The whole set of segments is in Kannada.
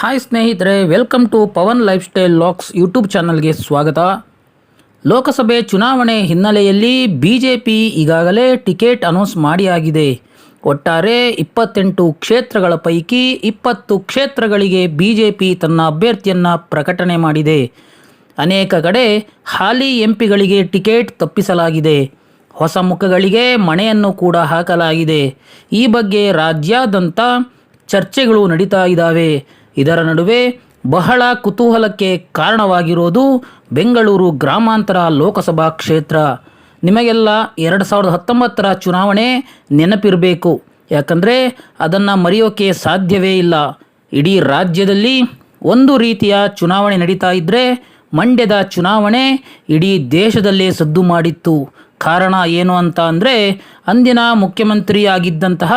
ಹಾಯ್ ಸ್ನೇಹಿತರೆ welcome to Pavan lifestyle locks YouTube ಚಾನಲ್ಗೆ ಸ್ವಾಗತ. ಲೋಕಸಭೆ ಚುನಾವಣೆ ಹಿನ್ನೆಲೆಯಲ್ಲಿ ಬಿ ಜೆ ಪಿ ಈಗಾಗಲೇ ಟಿಕೆಟ್ ಅನೌನ್ಸ್ ಮಾಡಿ ಆಗಿದೆ ಒಟ್ಟಾರೆ ಇಪ್ಪತ್ತೆಂಟು ಕ್ಷೇತ್ರಗಳ ಪೈಕಿ ಇಪ್ಪತ್ತು ಕ್ಷೇತ್ರಗಳಿಗೆ ಬಿ ಜೆ ಪಿ ತನ್ನ ಅಭ್ಯರ್ಥಿಯನ್ನು ಪ್ರಕಟಣೆ ಮಾಡಿದೆ. ಅನೇಕ ಕಡೆ ಹಾಲಿ ಎಂಪಿಗಳಿಗೆ ಟಿಕೆಟ್ ತಪ್ಪಿಸಲಾಗಿದೆ. ಹೊಸ ಮುಖಗಳಿಗೆ ಮಣೆಯನ್ನು ಕೂಡ ಹಾಕಲಾಗಿದೆ. ಈ ಬಗ್ಗೆ ರಾಜ್ಯಾದ್ಯಂತ ಚರ್ಚೆಗಳು ನಡೀತಾ ಇದ್ದಾವೆ. ಇದರ ನಡುವೆ ಬಹಳ ಕುತೂಹಲಕ್ಕೆ ಕಾರಣವಾಗಿರೋದು ಬೆಂಗಳೂರು ಗ್ರಾಮಾಂತರ ಲೋಕಸಭಾ ಕ್ಷೇತ್ರ. ನಿಮಗೆಲ್ಲ ಎರಡು ಸಾವಿರದ ಹತ್ತೊಂಬತ್ತರ ಚುನಾವಣೆ ನೆನಪಿರಬೇಕು. ಯಾಕಂದರೆ ಅದನ್ನು ಮರೆಯೋಕೆ ಸಾಧ್ಯವೇ ಇಲ್ಲ. ಇಡೀ ರಾಜ್ಯದಲ್ಲಿ ಒಂದು ರೀತಿಯ ಚುನಾವಣೆ ನಡೀತಾ ಇದ್ದರೆ ಮಂಡ್ಯದ ಚುನಾವಣೆ ಇಡೀ ದೇಶದಲ್ಲೇ ಸದ್ದು ಮಾಡಿತ್ತು. ಕಾರಣ ಏನು ಅಂತ ಅಂದರೆ, ಅಂದಿನ ಮುಖ್ಯಮಂತ್ರಿಯಾಗಿದ್ದಂತಹ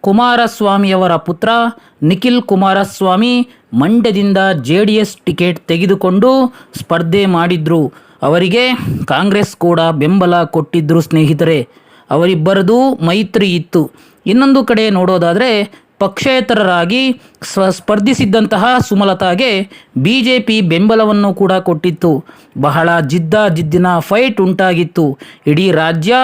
ಕುಮಾರಸ್ವಾಮಿಯವರ ಪುತ್ರ ನಿಖಿಲ್ ಕುಮಾರಸ್ವಾಮಿ ಮಂಡ್ಯದಿಂದ ಜೆ ಡಿ ಎಸ್ ಟಿಕೆಟ್ ತೆಗೆದುಕೊಂಡು ಸ್ಪರ್ಧೆ ಮಾಡಿದ್ರು. ಅವರಿಗೆ ಕಾಂಗ್ರೆಸ್ ಕೂಡ ಬೆಂಬಲ ಕೊಟ್ಟಿದ್ದರು ಸ್ನೇಹಿತರೆ. ಅವರಿಬ್ಬರದು ಮೈತ್ರಿ ಇತ್ತು. ಇನ್ನೊಂದು ಕಡೆ ನೋಡೋದಾದರೆ ಪಕ್ಷೇತರರಾಗಿ ಸ್ವ ಸ್ಪರ್ಧಿಸಿದ್ದಂತಹ ಸುಮಲತಾಗೆ ಬಿ ಜೆ ಪಿ ಬೆಂಬಲವನ್ನು ಕೂಡ ಕೊಟ್ಟಿತ್ತು. ಬಹಳ ಜಿದ್ದ ಜಿದ್ದಿನ ಫೈಟ್ ಉಂಟಾಗಿತ್ತು. ಇಡೀ ರಾಜ್ಯ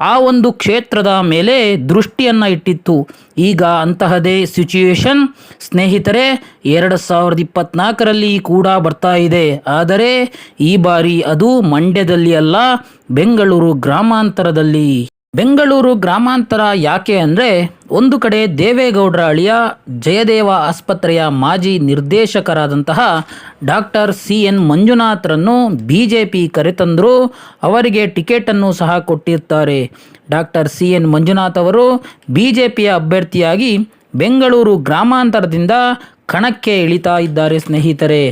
ಆ ಒಂದು ಕ್ಷೇತ್ರದ ಮೇಲೆ ದೃಷ್ಟಿಯನ್ನು ಇಟ್ಟಿತ್ತು. ಈಗ ಅಂತಹದೇ ಸಿಚುಯೇಷನ್ ಸ್ನೇಹಿತರೆ, ಎರಡು ಸಾವಿರದ ಇಪ್ಪತ್ನಾಲ್ಕರಲ್ಲಿ ಕೂಡ ಬರ್ತಾ ಇದೆ. ಆದರೆ ಈ ಬಾರಿ ಅದು ಮಂಡ್ಯದಲ್ಲಿ ಅಲ್ಲ, ಬೆಂಗಳೂರು ಗ್ರಾಮಾಂತರದಲ್ಲಿ. ಬೆಂಗಳೂರು ಗ್ರಾಮಾಂತರ ಯಾಕೆ ಅಂದರೆ ಒಂದು ಕಡೆ ದೇವೇಗೌಡರ ಅಳಿಯ ಜಯದೇವ ಆಸ್ಪತ್ರೆಯ ಮಾಜಿ ನಿರ್ದೇಶಕರಾದಂತಹ ಡಾಕ್ಟರ್ ಸಿ ಎನ್ ಮಂಜುನಾಥ್ರನ್ನು ಬಿ ಜೆ ಪಿ ಕರೆತಂದರು ಅವರಿಗೆ ಟಿಕೆಟನ್ನು ಸಹ ಕೊಟ್ಟಿರ್ತಾರೆ. ಡಾಕ್ಟರ್ ಸಿ ಎನ್ ಮಂಜುನಾಥ್ ಅವರು ಬಿ ಜೆ ಪಿಯ ಅಭ್ಯರ್ಥಿಯಾಗಿ ಬೆಂಗಳೂರು ಗ್ರಾಮಾಂತರದಿಂದ ಕಣಕ್ಕೆ ಇಳಿತಾ ಇದ್ದಾರೆ ಸ್ನೇಹಿತರೆ.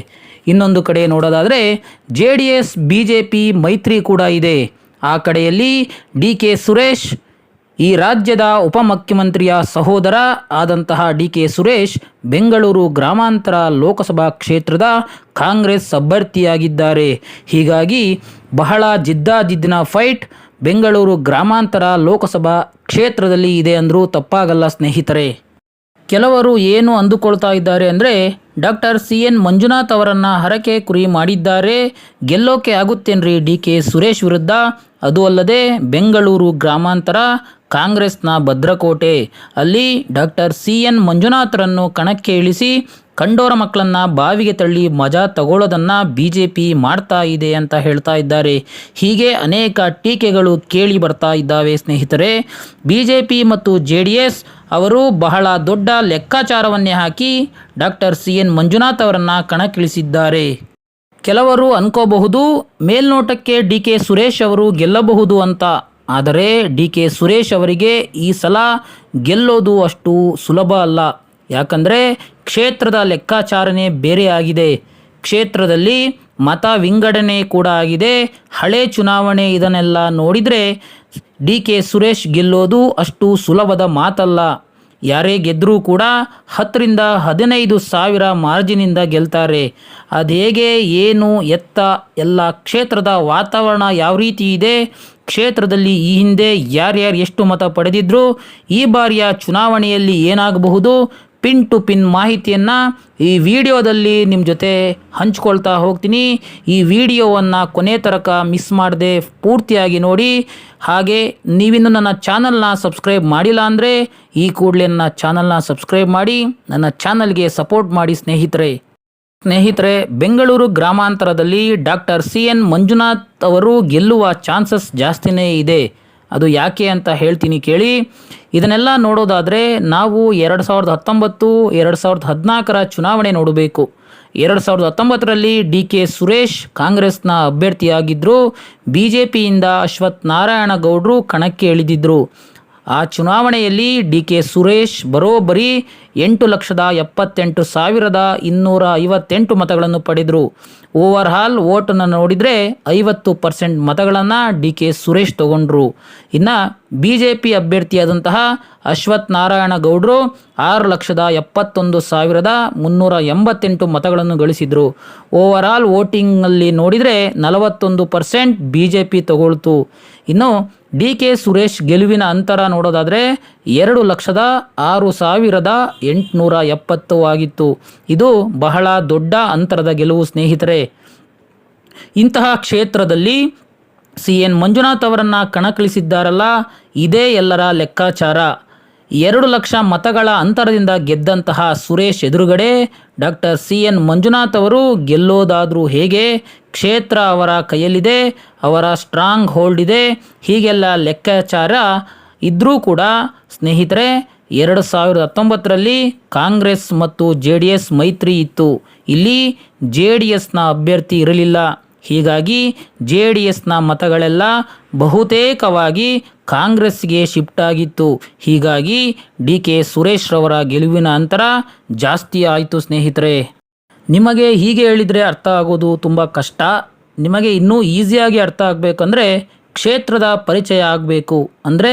ಇನ್ನೊಂದು ಕಡೆ ನೋಡೋದಾದರೆ J D S B J P ಮೈತ್ರಿ ಕೂಡ ಇದೆ. ಆ ಕಡೆಯಲ್ಲಿ ಡಿ ಕೆ ಸುರೇಶ್, ಈ ರಾಜ್ಯದ ಉಪಮುಖ್ಯಮಂತ್ರಿಯ ಸಹೋದರ ಆದಂತಹ ಡಿ ಕೆ ಸುರೇಶ್ ಬೆಂಗಳೂರು ಗ್ರಾಮಾಂತರ ಲೋಕಸಭಾ ಕ್ಷೇತ್ರದ ಕಾಂಗ್ರೆಸ್ ಅಭ್ಯರ್ಥಿಯಾಗಿದ್ದಾರೆ. ಹೀಗಾಗಿ ಬಹಳ ಜಿದ್ದಾಜಿದ್ದಿನ ಫೈಟ್ ಬೆಂಗಳೂರು ಗ್ರಾಮಾಂತರ ಲೋಕಸಭಾ ಕ್ಷೇತ್ರದಲ್ಲಿ ಇದೆ ಅಂದರೂ ತಪ್ಪಾಗಲ್ಲ ಸ್ನೇಹಿತರೆ. ಕೆಲವರು ಏನು ಅಂದುಕೊಳ್ತಾ ಇದ್ದಾರೆ ಅಂದರೆ ಡಾಕ್ಟರ್ ಸಿ. ಎನ್. ಮಂಜುನಾಥ್ ಅವರನ್ನು ಹರಕೆ ಕುರಿ ಮಾಡಿದ್ದಾರೆ. ಗೆಲ್ಲೋಕೆ ಆಗುತ್ತೇನ್ರಿ ಡಿ ಕೆ ಸುರೇಶ್ ವಿರುದ್ಧ? ಅದು ಅಲ್ಲದೆ ಬೆಂಗಳೂರು ಗ್ರಾಮಾಂತರ ಕಾಂಗ್ರೆಸ್ನ ಭದ್ರಕೋಟೆ. ಅಲ್ಲಿ ಡಾಕ್ಟರ್ ಸಿ ಎನ್ ಮಂಜುನಾಥರನ್ನು ಕಣಕ್ಕೆ ಇಳಿಸಿ ಕಂಡೋರ ಮಕ್ಕಳನ್ನು ಬಾವಿಗೆ ತಳ್ಳಿ ಮಜಾ ತಗೊಳ್ಳೋದನ್ನು ಬಿ ಜೆ ಪಿ ಮಾಡ್ತಾ ಇದೆ ಅಂತ ಹೇಳ್ತಾ ಇದ್ದಾರೆ. ಹೀಗೆ ಅನೇಕ ಟೀಕೆಗಳು ಕೇಳಿ ಬರ್ತಾ ಇದ್ದಾವೆ ಸ್ನೇಹಿತರೆ. ಬಿ ಜೆ ಪಿ ಮತ್ತು ಜೆ ಡಿ ಎಸ್ ಅವರು ಬಹಳ ದೊಡ್ಡ ಲೆಕ್ಕಾಚಾರವನ್ನೇ ಹಾಕಿ ಡಾಕ್ಟರ್ ಸಿ ಎನ್ ಮಂಜುನಾಥ್ ಅವರನ್ನು ಕಣಕ್ಕಿಳಿಸಿದ್ದಾರೆ. ಕೆಲವರು ಅನ್ಕೋಬಹುದು ಮೇಲ್ನೋಟಕ್ಕೆ ಡಿ ಕೆ ಸುರೇಶ್ ಅವರು ಗೆಲ್ಲಬಹುದು ಅಂತ. ಆದರೆ ಡಿ ಕೆ ಸುರೇಶ್ ಅವರಿಗೆ ಈ ಸಲ ಗೆಲ್ಲೋದು ಅಷ್ಟು ಸುಲಭ ಅಲ್ಲ. ಯಾಕಂದರೆ ಕ್ಷೇತ್ರದ ಲೆಕ್ಕಾಚಾರನೇ ಬೇರೆ ಆಗಿದೆ. ಕ್ಷೇತ್ರದಲ್ಲಿ ಮತ ವಿಂಗಡಣೆ ಕೂಡ ಆಗಿದೆ. ಹಳೆ ಚುನಾವಣೆ ಇದನ್ನೆಲ್ಲ ನೋಡಿದರೆ ಡಿ ಕೆ ಸುರೇಶ್ ಗೆಲ್ಲೋದು ಅಷ್ಟು ಸುಲಭದ ಮಾತಲ್ಲ. ಯಾರೇ ಗೆದ್ದರೂ ಕೂಡ ಹತ್ತರಿಂದ ಹದಿನೈದು ಸಾವಿರ ಮಾರ್ಜಿನಿಂದ ಗೆಲ್ತಾರೆ. ಅದು ಹೇಗೆ, ಏನು, ಎತ್ತ, ಎಲ್ಲ ಕ್ಷೇತ್ರದ ವಾತಾವರಣ ಯಾವ ರೀತಿ ಇದೆ, ಕ್ಷೇತ್ರದಲ್ಲಿ ಈ ಹಿಂದೆ ಯಾರ್ಯಾರು ಎಷ್ಟು ಮತ ಪಡೆದಿದ್ರು, ಈ ಬಾರಿಯ ಚುನಾವಣೆಯಲ್ಲಿ ಏನಾಗಬಹುದು ಪಿನ್ ಟು ಪಿನ್ ಮಾಹಿತಿಯನ್ನು ಈ ವಿಡಿಯೋದಲ್ಲಿ ನಿಮ್ಮ ಜೊತೆ ಹಂಚ್ಕೊಳ್ತಾ ಹೋಗ್ತೀನಿ. ಈ ವಿಡಿಯೋವನ್ನು ಕೊನೆ ತರಕ ಮಿಸ್ ಮಾಡದೆ ಪೂರ್ತಿಯಾಗಿ ನೋಡಿ. ಹಾಗೆ ನೀವಿನ್ನು ನನ್ನ ಚಾನಲ್ನ ಸಬ್ಸ್ಕ್ರೈಬ್ ಮಾಡಿಲ್ಲ ಅಂದರೆ ಈ ಕೂಡಲೇ ನನ್ನ ಚಾನಲ್ನ ಸಬ್ಸ್ಕ್ರೈಬ್ ಮಾಡಿ. ನನ್ನ ಚಾನಲ್ಗೆ ಸಪೋರ್ಟ್ ಮಾಡಿ ಸ್ನೇಹಿತರೆ. ಸ್ನೇಹಿತರೆ, ಬೆಂಗಳೂರು ಗ್ರಾಮಾಂತರದಲ್ಲಿ ಡಾಕ್ಟರ್ ಸಿ ಎನ್ ಮಂಜುನಾಥ್ ಅವರು ಗೆಲ್ಲುವ ಚಾನ್ಸಸ್ ಜಾಸ್ತಿನೇ ಇದೆ. ಅದು ಯಾಕೆ ಅಂತ ಹೇಳ್ತೀನಿ ಕೇಳಿ. ಇದನ್ನೆಲ್ಲ ನೋಡೋದಾದರೆ ನಾವು ಎರಡು ಸಾವಿರದ ಹತ್ತೊಂಬತ್ತು, ಎರಡು ಸಾವಿರದ ಹದಿನಾಲ್ಕರ ಚುನಾವಣೆ ನೋಡಬೇಕು. ಎರಡು ಸಾವಿರದ ಹತ್ತೊಂಬತ್ತರಲ್ಲಿ ಡಿ ಕೆ ಸುರೇಶ್ ಕಾಂಗ್ರೆಸ್ನ ಅಭ್ಯರ್ಥಿಯಾಗಿದ್ದರು ಬಿ ಜೆ ಪಿಯಿಂದ ಅಶ್ವಥ್ ನಾರಾಯಣ ಗೌಡರು ಕಣಕ್ಕೆ ಇಳಿದಿದ್ದರು ಆ ಚುನಾವಣೆಯಲ್ಲಿ ಡಿ ಕೆ ಸುರೇಶ್ ಬರೋಬ್ಬರಿ ಎಂಟು ಲಕ್ಷದ ಎಪ್ಪತ್ತೆಂಟು ಸಾವಿರದ ಇನ್ನೂರ ಐವತ್ತೆಂಟು ಮತಗಳನ್ನು ಪಡೆದರು. ಓವರ್ ಆಲ್ ಓಟನ್ನು ನೋಡಿದರೆ ಐವತ್ತು ಪರ್ಸೆಂಟ್ ಮತಗಳನ್ನು ಡಿ ಕೆ ಸುರೇಶ್ ತಗೊಂಡ್ರು. ಇನ್ನು ಬಿ ಜೆ ಪಿ ಅಭ್ಯರ್ಥಿಯಾದಂತಹ ಅಶ್ವಥ್ ನಾರಾಯಣ ಗೌಡರು ಆರು ಲಕ್ಷದ ಎಪ್ಪತ್ತೊಂದು ಸಾವಿರದ ಮುನ್ನೂರ ಎಂಬತ್ತೆಂಟು ಮತಗಳನ್ನು ಗಳಿಸಿದರು. ಓವರ್ ಆಲ್ ವೋಟಿಂಗಲ್ಲಿ ನೋಡಿದರೆ ನಲವತ್ತೊಂದು ಪರ್ಸೆಂಟ್ ಬಿ ಜೆ ಪಿ ತಗೊಳ್ತು. ಇನ್ನು ಡಿ ಕೆ ಸುರೇಶ್ ಗೆಲುವಿನ ಅಂತರ ನೋಡೋದಾದರೆ ಎರಡು ಲಕ್ಷದ ಆರು ಸಾವಿರದ ಎಂಟುನೂರ ಎಪ್ಪತ್ತು ಆಗಿತ್ತು. ಇದು ಬಹಳ ದೊಡ್ಡ ಅಂತರದ ಗೆಲುವು, ಸ್ನೇಹಿತರೆ. ಇಂತಹ ಕ್ಷೇತ್ರದಲ್ಲಿ ಸಿ ಎನ್ ಮಂಜುನಾಥ್ ಅವರನ್ನು ಕಣಕ್ಕಿಳಿಸಿದ್ದಾರಲ್ಲ, ಇದೇ ಎಲ್ಲರ ಲೆಕ್ಕಾಚಾರ. ಎರಡು ಲಕ್ಷ ಮತಗಳ ಅಂತರದಿಂದ ಗೆದ್ದಂತಹ ಸುರೇಶ್ ಎದುರುಗಡೆ ಡಾಕ್ಟರ್ ಸಿ ಎನ್ ಮಂಜುನಾಥ್ ಅವರು ಗೆಲ್ಲೋದಾದರೂ ಹೇಗೆ? ಕ್ಷೇತ್ರ ಅವರ ಕೈಯಲ್ಲಿದೆ, ಅವರ ಸ್ಟ್ರಾಂಗ್ ಹೋಲ್ಡ್ ಇದೆ, ಹೀಗೆಲ್ಲ ಲೆಕ್ಕಾಚಾರ ಇದ್ದರೂ ಕೂಡ ಸ್ನೇಹಿತರೆ, ಎರಡು ಸಾವಿರದ ಹತ್ತೊಂಬತ್ತರಲ್ಲಿ ಕಾಂಗ್ರೆಸ್ ಮತ್ತು ಜೆ ಡಿ ಎಸ್ ಮೈತ್ರಿ ಇತ್ತು. ಇಲ್ಲಿ ಜೆ ಡಿ ಎಸ್ನ ಅಭ್ಯರ್ಥಿ ಇರಲಿಲ್ಲ. ಹೀಗಾಗಿ ಜೆ ಡಿ ಎಸ್ನ ಮತಗಳೆಲ್ಲ ಬಹುತೇಕವಾಗಿ ಕಾಂಗ್ರೆಸ್ಗೆ ಶಿಫ್ಟ್ ಆಗಿತ್ತು. ಹೀಗಾಗಿ ಡಿ ಕೆ ಸುರೇಶ್ ರವರ ಗೆಲುವಿನ ಅಂತರ ಜಾಸ್ತಿ ಆಯಿತು ಸ್ನೇಹಿತರೆ. ನಿಮಗೆ ಹೀಗೆ ಹೇಳಿದರೆ ಅರ್ಥ ಆಗೋದು ತುಂಬ ಕಷ್ಟ. ನಿಮಗೆ ಇನ್ನೂ ಈಸಿಯಾಗಿ ಅರ್ಥ ಆಗಬೇಕಂದ್ರೆ ಕ್ಷೇತ್ರದ ಪರಿಚಯ ಆಗಬೇಕು. ಅಂದರೆ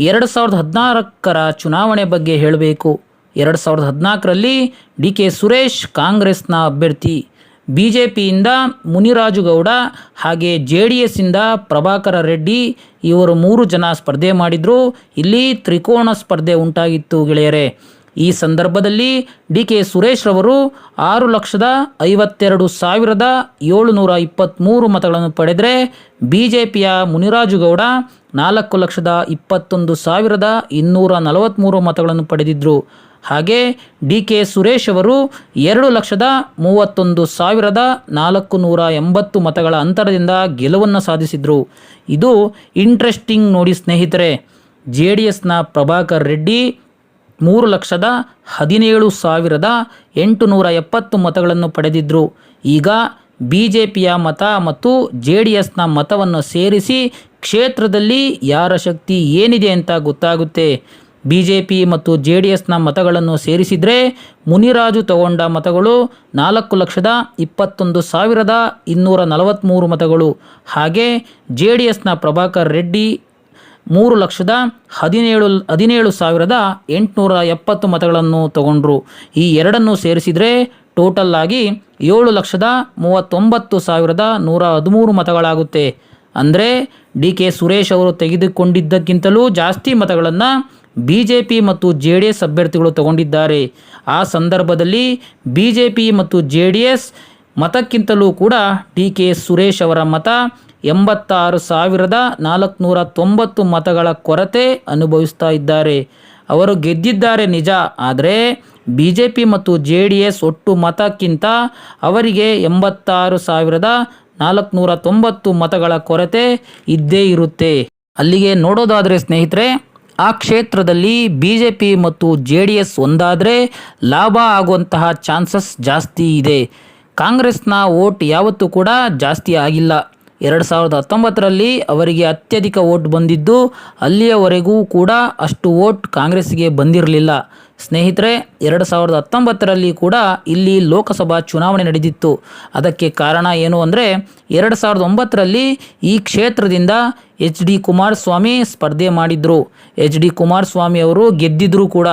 ಎರಡು ಸಾವಿರದ ಹದಿನಾಲ್ಕರ ಚುನಾವಣೆ ಬಗ್ಗೆ ಹೇಳಬೇಕು. ಎರಡು ಸಾವಿರದ ಹದಿನಾಲ್ಕರಲ್ಲಿ ಡಿ ಕೆ ಸುರೇಶ್ ಕಾಂಗ್ರೆಸ್ನ ಅಭ್ಯರ್ಥಿ. ಬಿ ಜೆ ಪಿಯಿಂದ ಮುನಿರಾಜು ಗೌಡ ಹಾಗೆ ಜೆ ಡಿ ಎಸ್ಸಿಂದ ಪ್ರಭಾಕರ ರೆಡ್ಡಿ ಇವರು ಮೂರು ಜನ ಸ್ಪರ್ಧೆ ಮಾಡಿದರು. ಇಲ್ಲಿ ತ್ರಿಕೋಣ ಸ್ಪರ್ಧೆ ಉಂಟಾಗಿತ್ತು ಗೆಳೆಯರೇ. ಈ ಸಂದರ್ಭದಲ್ಲಿ ಡಿ ಕೆ ಸುರೇಶ್ ರವರು ಆರು ಲಕ್ಷದ ಐವತ್ತೆರಡು ಸಾವಿರದ ಏಳುನೂರ ಇಪ್ಪತ್ತ್ಮೂರು ಮತಗಳನ್ನು ಪಡೆದರೆ ಬಿ ಜೆ ಪಿಯ ಮುನಿರಾಜು ಗೌಡ ನಾಲ್ಕು ಲಕ್ಷದ ಇಪ್ಪತ್ತೊಂದು ಸಾವಿರದ ಇನ್ನೂರ ನಲವತ್ತ್ಮೂರು ಮತಗಳನ್ನು ಪಡೆದಿದ್ದರು ಹಾಗೆ ಡಿ ಕೆ ಸುರೇಶ್ ಅವರು ಎರಡು ಲಕ್ಷದ ಮೂವತ್ತೊಂದು ಸಾವಿರದ ನಾಲ್ಕು ನೂರ ಎಂಬತ್ತು ಮತಗಳ ಅಂತರದಿಂದ ಗೆಲುವನ್ನು ಸಾಧಿಸಿದರು. ಇದು ಇಂಟ್ರೆಸ್ಟಿಂಗ್ ನೋಡಿ ಸ್ನೇಹಿತರೆ. ಜೆ ಡಿ ಎಸ್ನ ಪ್ರಭಾಕರ್ ರೆಡ್ಡಿ ಮೂರು ಲಕ್ಷದ ಹದಿನೇಳು ಸಾವಿರದ ಎಂಟುನೂರ ಎಪ್ಪತ್ತು ಮತಗಳನ್ನು ಪಡೆದಿದ್ದರು ಈಗ ಬಿ ಜೆ ಪಿಯ ಮತ ಮತ್ತು ಜೆ ಡಿ ಎಸ್ನ ಮತವನ್ನು ಸೇರಿಸಿ ಕ್ಷೇತ್ರದಲ್ಲಿ ಯಾರ ಶಕ್ತಿ ಏನಿದೆ ಅಂತ ಗೊತ್ತಾಗುತ್ತೆ. ಬಿ ಜೆ ಪಿ ಮತ್ತು ಜೆ ಡಿ ಎಸ್ನ ಮತಗಳನ್ನು ಸೇರಿಸಿದರೆ ಮುನಿರಾಜು ತಗೊಂಡ ಮತಗಳು ನಾಲ್ಕು ಲಕ್ಷದ ಇಪ್ಪತ್ತೊಂದು ಸಾವಿರದ ಇನ್ನೂರ ನಲವತ್ತ್ಮೂರು ಮತಗಳು. ಹಾಗೆ ಜೆ ಡಿ ಎಸ್ನ ಪ್ರಭಾಕರ್ ರೆಡ್ಡಿ ಮೂರು ಲಕ್ಷದ ಹದಿನೇಳು ಹದಿನೇಳು ಸಾವಿರದ ಎಂಟುನೂರ ಎಪ್ಪತ್ತು ಮತಗಳನ್ನು ತಗೊಂಡ್ರು. ಈ ಎರಡನ್ನು ಸೇರಿಸಿದರೆ ಟೋಟಲ್ ಆಗಿ ಏಳು ಲಕ್ಷದ ಮೂವತ್ತೊಂಬತ್ತು ಸಾವಿರದ ನೂರ ಹದಿಮೂರು ಮತಗಳಾಗುತ್ತೆ. ಅಂದರೆ ಡಿ ಕೆ ಸುರೇಶ್ ಅವರು ತೆಗೆದುಕೊಂಡಿದ್ದಕ್ಕಿಂತಲೂ ಜಾಸ್ತಿ ಮತಗಳನ್ನು ಬಿ ಜೆ ಪಿ ಮತ್ತು ಜೆ ಡಿ ಎಸ್ ಅಭ್ಯರ್ಥಿಗಳು ತಗೊಂಡಿದ್ದಾರೆ. ಆ ಸಂದರ್ಭದಲ್ಲಿ ಬಿ ಜೆ ಪಿ ಮತ್ತು ಜೆ ಡಿ ಎಸ್ ಮತಕ್ಕಿಂತಲೂ ಕೂಡ ಡಿ ಕೆ ಸುರೇಶ್ ಅವರ ಮತ ಎಂಬತ್ತಾರು ಸಾವಿರದ ನಾಲ್ಕುನೂರ ತೊಂಬತ್ತು ಮತಗಳ ಕೊರತೆ ಅನುಭವಿಸ್ತಾ ಇದ್ದಾರೆ. ಅವರು ಗೆದ್ದಿದ್ದಾರೆ ನಿಜ, ಆದರೆ ಬಿ ಜೆ ಪಿ ಮತ್ತು ಜೆ ಡಿ ಎಸ್ ಒಟ್ಟು ಮತಕ್ಕಿಂತ ಅವರಿಗೆ ಎಂಬತ್ತಾರು ಸಾವಿರದ ನಾಲ್ಕುನೂರ ತೊಂಬತ್ತು ಮತಗಳ ಕೊರತೆ ಇದ್ದೇ ಇರುತ್ತೆ. ಅಲ್ಲಿಗೆ ನೋಡೋದಾದರೆ ಸ್ನೇಹಿತರೆ ಆ ಕ್ಷೇತ್ರದಲ್ಲಿ ಬಿ ಜೆ ಪಿ ಮತ್ತು ಜೆ ಡಿ ಎಸ್ ಒಂದಾದರೆ ಲಾಭ ಆಗುವಂತಹ ಚಾನ್ಸಸ್ ಜಾಸ್ತಿ ಇದೆ. ಕಾಂಗ್ರೆಸ್ನ ವೋಟ್ ಯಾವತ್ತೂ ಕೂಡ ಜಾಸ್ತಿ ಆಗಿಲ್ಲ. ಎರಡು ಸಾವಿರದ ಹತ್ತೊಂಬತ್ತರಲ್ಲಿ ಅವರಿಗೆ ಅತ್ಯಧಿಕ ವೋಟ್ ಬಂದಿದ್ದು, ಅಲ್ಲಿಯವರೆಗೂ ಕೂಡ ಅಷ್ಟು ವೋಟ್ ಕಾಂಗ್ರೆಸ್ಗೆ ಬಂದಿರಲಿಲ್ಲ. ಸ್ನೇಹಿತರೆ, ಎರಡು ಸಾವಿರದ ಹತ್ತೊಂಬತ್ತರಲ್ಲಿ ಕೂಡ ಇಲ್ಲಿ ಲೋಕಸಭಾ ಚುನಾವಣೆ ನಡೆದಿತ್ತು. ಅದಕ್ಕೆ ಕಾರಣ ಏನು ಅಂದರೆ, ಎರಡು ಸಾವಿರದ ಒಂಬತ್ತರಲ್ಲಿ ಈ ಕ್ಷೇತ್ರದಿಂದ ಎಚ್ ಡಿ ಕುಮಾರಸ್ವಾಮಿ ಸ್ಪರ್ಧೆ ಮಾಡಿದರು. ಎಚ್ ಡಿ ಕುಮಾರಸ್ವಾಮಿ ಅವರು ಗೆದ್ದಿದ್ರು ಕೂಡ.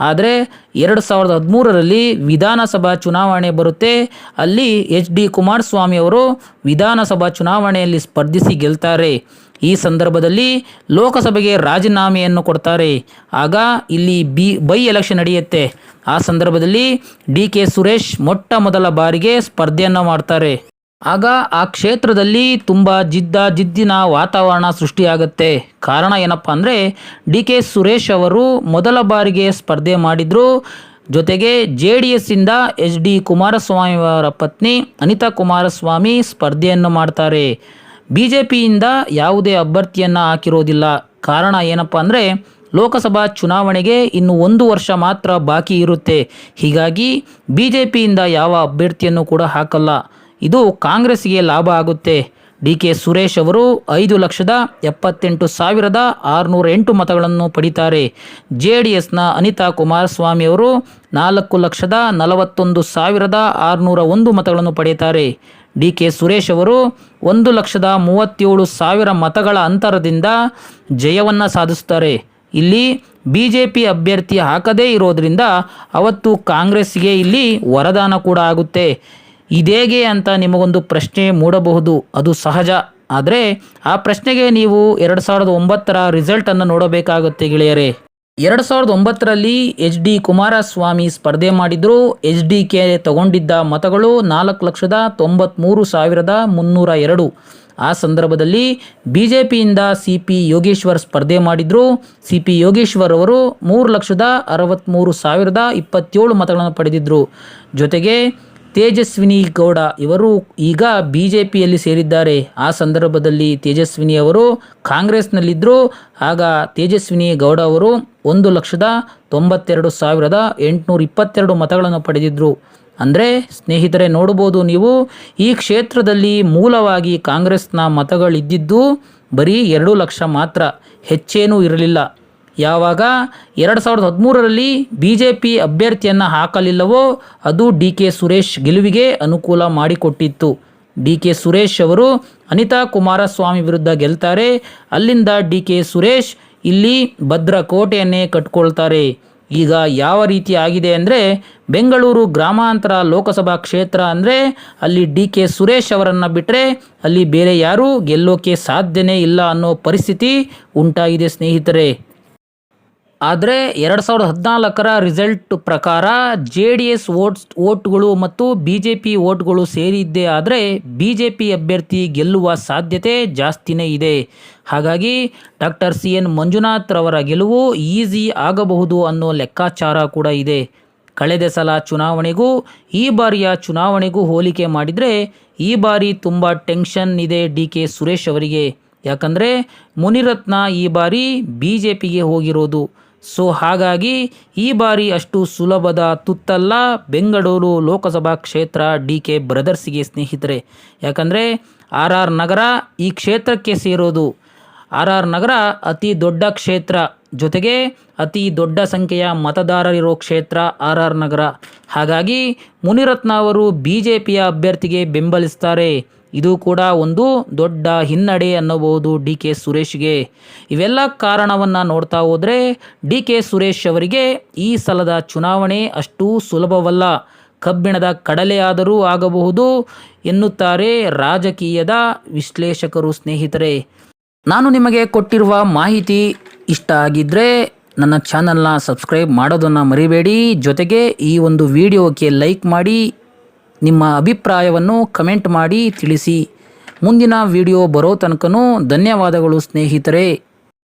ಆದರೆ ಎರಡು ಸಾವಿರದ ಹದಿಮೂರರಲ್ಲಿ ವಿಧಾನಸಭಾ ಚುನಾವಣೆ ಬರುತ್ತೆ. ಅಲ್ಲಿ ಎಚ್ ಡಿ ಕುಮಾರಸ್ವಾಮಿ ಅವರು ವಿಧಾನಸಭಾ ಚುನಾವಣೆಯಲ್ಲಿ ಸ್ಪರ್ಧಿಸಿ ಗೆಲ್ತಾರೆ. ಈ ಸಂದರ್ಭದಲ್ಲಿ ಲೋಕಸಭೆಗೆ ರಾಜೀನಾಮೆಯನ್ನು ಕೊಡ್ತಾರೆ. ಆಗ ಇಲ್ಲಿ ಬಿ ಬೈ ಎಲೆಕ್ಷನ್ ನಡೆಯುತ್ತೆ. ಆ ಸಂದರ್ಭದಲ್ಲಿ ಡಿ ಕೆ ಸುರೇಶ್ ಮೊಟ್ಟ ಮೊದಲ ಬಾರಿಗೆ ಸ್ಪರ್ಧೆಯನ್ನು ಮಾಡ್ತಾರೆ. ಆಗ ಆ ಕ್ಷೇತ್ರದಲ್ಲಿ ತುಂಬ ಜಿದ್ದ ಜಿದ್ದಿನ ವಾತಾವರಣ ಸೃಷ್ಟಿಯಾಗುತ್ತೆ. ಕಾರಣ ಏನಪ್ಪ ಅಂದರೆ, ಡಿ ಕೆ ಸುರೇಶ್ ಅವರು ಮೊದಲ ಬಾರಿಗೆ ಸ್ಪರ್ಧೆ ಮಾಡಿದರು. ಜೊತೆಗೆ ಜೆ ಡಿ ಎಸ್ಸಿಂದ ಎಚ್ ಡಿ ಕುಮಾರಸ್ವಾಮಿ ಅವರ ಪತ್ನಿ ಅನಿತಾ ಕುಮಾರಸ್ವಾಮಿ ಸ್ಪರ್ಧೆಯನ್ನು ಮಾಡ್ತಾರೆ. ಬಿ ಜೆ ಪಿಯಿಂದ ಯಾವುದೇ ಅಭ್ಯರ್ಥಿಯನ್ನು ಹಾಕಿರೋದಿಲ್ಲ. ಕಾರಣ ಏನಪ್ಪ ಅಂದರೆ, ಲೋಕಸಭಾ ಚುನಾವಣೆಗೆ ಇನ್ನು ಒಂದು ವರ್ಷ ಮಾತ್ರ ಬಾಕಿ ಇರುತ್ತೆ. ಹೀಗಾಗಿ ಬಿ ಜೆ ಪಿಯಿಂದ ಯಾವ ಅಭ್ಯರ್ಥಿಯನ್ನು ಕೂಡ ಹಾಕಲ್ಲ. ಇದು ಕಾಂಗ್ರೆಸ್ಗೆ ಲಾಭ ಆಗುತ್ತೆ. ಡಿ ಕೆ ಸುರೇಶ್ ಅವರು ಐದು ಲಕ್ಷದ ಎಪ್ಪತ್ತೆಂಟು ಸಾವಿರದ ಆರುನೂರ ಎಂಟು ಮತಗಳನ್ನು ಪಡಿತಾರೆ. ಜೆ ಡಿ ಎಸ್ನ ಅನಿತಾ ಕುಮಾರಸ್ವಾಮಿ ಅವರು ನಾಲ್ಕು ಲಕ್ಷದ ನಲವತ್ತೊಂದು ಸಾವಿರದ ಆರುನೂರ ಒಂದು ಮತಗಳನ್ನು ಪಡೆಯುತ್ತಾರೆ ಡಿ ಕೆ ಸುರೇಶ್ ಅವರು ಒಂದು ಲಕ್ಷದ ಮೂವತ್ತೇಳು ಸಾವಿರ ಮತಗಳ ಅಂತರದಿಂದ ಜಯವನ್ನು ಸಾಧಿಸುತ್ತಾರೆ. ಇಲ್ಲಿ ಬಿ ಜೆ ಪಿ ಅಭ್ಯರ್ಥಿ ಹಾಕದೇ ಇರೋದರಿಂದ ಅವತ್ತು ಕಾಂಗ್ರೆಸ್ಗೆ ಇಲ್ಲಿ ವರದಾನ ಕೂಡ ಆಗುತ್ತೆ. ಇದೇಗೆ ಅಂತ ನಿಮಗೊಂದು ಪ್ರಶ್ನೆ ಮೂಡಬಹುದು. ಅದು ಸಹಜ. ಆದರೆ ಆ ಪ್ರಶ್ನೆಗೆ ನೀವು ಎರಡು ಸಾವಿರದ ಒಂಬತ್ತರ ರಿಸಲ್ಟನ್ನು ನೋಡಬೇಕಾಗುತ್ತೆ ಗೆಳೆಯರೇ. ಎರಡು ಸಾವಿರದ ಒಂಬತ್ತರಲ್ಲಿ ಎಚ್ ಡಿ ಕುಮಾರಸ್ವಾಮಿ ಸ್ಪರ್ಧೆ ಮಾಡಿದ್ರು. ಎಚ್ ಡಿ ಕೆ ತಗೊಂಡಿದ್ದ ಮತಗಳು ನಾಲ್ಕು ಲಕ್ಷದ ತೊಂಬತ್ತ್ಮೂರು ಸಾವಿರದ ಮುನ್ನೂರ ಎರಡು. ಆ ಸಂದರ್ಭದಲ್ಲಿ ಬಿ ಜೆ ಪಿಯಿಂದ ಸಿ ಪಿ ಯೋಗೇಶ್ವರ್ ಸ್ಪರ್ಧೆ ಮಾಡಿದ್ರು. ಸಿ ಪಿ ಯೋಗೇಶ್ವರ್ ಅವರು ಮೂರು ಲಕ್ಷದ ಅರವತ್ತ್ಮೂರು ಸಾವಿರದ ಇಪ್ಪತ್ತೇಳು ಮತಗಳನ್ನು ಪಡೆದಿದ್ದರು ಜೊತೆಗೆ ತೇಜಸ್ವಿನಿ ಗೌಡ ಇವರು ಈಗ ಬಿ ಜೆ ಪಿಯಲ್ಲಿ ಸೇರಿದ್ದಾರೆ. ಆ ಸಂದರ್ಭದಲ್ಲಿ ತೇಜಸ್ವಿನಿ ಅವರು ಕಾಂಗ್ರೆಸ್ನಲ್ಲಿದ್ದರು ಆಗ ತೇಜಸ್ವಿನಿ ಗೌಡ ಅವರು ಒಂದು ಲಕ್ಷದ ತೊಂಬತ್ತೆರಡು ಸಾವಿರದ ಎಂಟುನೂರ ಇಪ್ಪತ್ತೆರಡು ಮತಗಳನ್ನು ಪಡೆದಿದ್ದರು ಅಂದರೆ ಸ್ನೇಹಿತರೆ ನೋಡ್ಬೋದು ನೀವು, ಈ ಕ್ಷೇತ್ರದಲ್ಲಿ ಮೂಲವಾಗಿ ಕಾಂಗ್ರೆಸ್ನ ಮತಗಳಿದ್ದಿದ್ದು ಬರೀ ಎರಡು ಲಕ್ಷ ಮಾತ್ರ. ಹೆಚ್ಚೇನೂ ಇರಲಿಲ್ಲ. ಯಾವಾಗ ಎರಡು ಸಾವಿರದ ಹದಿಮೂರರಲ್ಲಿ ಬಿ ಜೆ ಪಿ ಅಭ್ಯರ್ಥಿಯನ್ನು ಹಾಕಲಿಲ್ಲವೋ ಅದು ಡಿ ಕೆ ಸುರೇಶ್ ಗೆಲುವಿಗೆ ಅನುಕೂಲ ಮಾಡಿಕೊಟ್ಟಿತ್ತು. ಡಿ ಕೆ ಸುರೇಶ್ ಅವರು ಅನಿತಾ ಕುಮಾರಸ್ವಾಮಿ ವಿರುದ್ಧ ಗೆಲ್ತಾರೆ. ಅಲ್ಲಿಂದ ಡಿ ಕೆ ಸುರೇಶ್ ಇಲ್ಲಿ ಭದ್ರಕೋಟೆಯನ್ನೇ ಕಟ್ಕೊಳ್ತಾರೆ. ಈಗ ಯಾವ ರೀತಿ ಆಗಿದೆ ಅಂದರೆ ಬೆಂಗಳೂರು ಗ್ರಾಮಾಂತರ ಲೋಕಸಭಾ ಕ್ಷೇತ್ರ ಅಂದರೆ ಅಲ್ಲಿ ಡಿ ಕೆ ಸುರೇಶ್ ಅವರನ್ನು ಬಿಟ್ಟರೆ ಅಲ್ಲಿ ಬೇರೆ ಯಾರೂ ಗೆಲ್ಲೋಕೆ ಸಾಧ್ಯನೇ ಇಲ್ಲ ಅನ್ನೋ ಪರಿಸ್ಥಿತಿ ಉಂಟಾಗಿದೆ ಸ್ನೇಹಿತರೆ. ಆದರೆ ಎರಡು ಸಾವಿರದ ಹದಿನಾಲ್ಕರ ರಿಸಲ್ಟ್ ಪ್ರಕಾರ ಜೆ ಡಿ ಎಸ್ ವೋಟ್ಸ್, ವೋಟ್ಗಳು ಮತ್ತು ಬಿ ಜೆ ಪಿ ವೋಟ್ಗಳು ಸೇರಿದ್ದೇ ಆದರೆ ಬಿ ಜೆ ಪಿ ಅಭ್ಯರ್ಥಿ ಗೆಲ್ಲುವ ಸಾಧ್ಯತೆ ಜಾಸ್ತಿನೇ ಇದೆ. ಹಾಗಾಗಿ ಡಾಕ್ಟರ್ ಸಿ ಎನ್ ಮಂಜುನಾಥ್ ರವರ ಗೆಲುವು ಈಸಿ ಆಗಬಹುದು ಅನ್ನೋ ಲೆಕ್ಕಾಚಾರ ಕೂಡ ಇದೆ. ಕಳೆದ ಸಲ ಚುನಾವಣೆಗೂ, ಈ ಬಾರಿಯ ಚುನಾವಣೆಗೂ ಹೋಲಿಕೆ ಮಾಡಿದರೆ ಈ ಬಾರಿ ತುಂಬ ಟೆನ್ಷನ್ ಇದೆ ಡಿ ಕೆ ಸುರೇಶ್ ಅವರಿಗೆ. ಯಾಕಂದರೆ ಮುನಿರತ್ನ ಈ ಬಾರಿ ಬಿ ಜೆ ಪಿಗೆ ಹೋಗಿರೋದು. ಸೊ ಹಾಗಾಗಿ ಈ ಬಾರಿ ಅಷ್ಟು ಸುಲಭದ ತುತ್ತಲ್ಲ ಬೆಂಗಳೂರು ಲೋಕಸಭಾ ಕ್ಷೇತ್ರ ಡಿ ಕೆ ಬ್ರದರ್ಸಿಗೆ ಸ್ನೇಹಿತರೆ. ಯಾಕಂದರೆ ಆರ್ ಆರ್ ನಗರ ಈ ಕ್ಷೇತ್ರಕ್ಕೆ ಸೇರೋದು. ಆರ್ ಆರ್ ನಗರ ಅತಿ ದೊಡ್ಡ ಕ್ಷೇತ್ರ. ಜೊತೆಗೆ ಅತಿ ದೊಡ್ಡ ಸಂಖ್ಯೆಯ ಮತದಾರರಿರೋ ಕ್ಷೇತ್ರ ಆರ್ ಆರ್ ನಗರ. ಹಾಗಾಗಿ ಮುನಿರತ್ನ ಅವರು ಬಿ ಜೆ ಪಿಯ ಅಭ್ಯರ್ಥಿಗೆ ಬೆಂಬಲಿಸ್ತಾರೆ. ಇದು ಕೂಡ ಒಂದು ದೊಡ್ಡ ಹಿನ್ನಡೆ ಅನ್ನಬಹುದು ಡಿ ಕೆ ಸುರೇಶ್ಗೆ. ಇವೆಲ್ಲ ಕಾರಣವನ್ನು ನೋಡ್ತಾ ಹೋದರೆ ಡಿ ಕೆ ಸುರೇಶ್ ಅವರಿಗೆ ಈ ಸಲದ ಚುನಾವಣೆ ಅಷ್ಟು ಸುಲಭವಲ್ಲ. ಕಬ್ಬಿಣದ ಕಡಲೆಯಾದರೂ ಆಗಬಹುದು ಎನ್ನುತ್ತಾರೆ ರಾಜಕೀಯದ ವಿಶ್ಲೇಷಕರು ಸ್ನೇಹಿತರೆ. ನಾನು ನಿಮಗೆ ಕೊಟ್ಟಿರುವ ಮಾಹಿತಿ ಇಷ್ಟ ಆಗಿದ್ದರೆ ನನ್ನ ಚಾನಲ್ನ ಸಬ್ಸ್ಕ್ರೈಬ್ ಮಾಡೋದನ್ನು ಮರಿಬೇಡಿ. ಜೊತೆಗೆ ಈ ಒಂದು ವಿಡಿಯೋಕ್ಕೆ ಲೈಕ್ ಮಾಡಿ ನಿಮ್ಮ ಅಭಿಪ್ರಾಯವನ್ನು ಕಮೆಂಟ್ ಮಾಡಿ ತಿಳಿಸಿ. ಮುಂದಿನ ವಿಡಿಯೋ ಬರೋ ತನಕನೂ ಧನ್ಯವಾದಗಳು ಸ್ನೇಹಿತರೆ.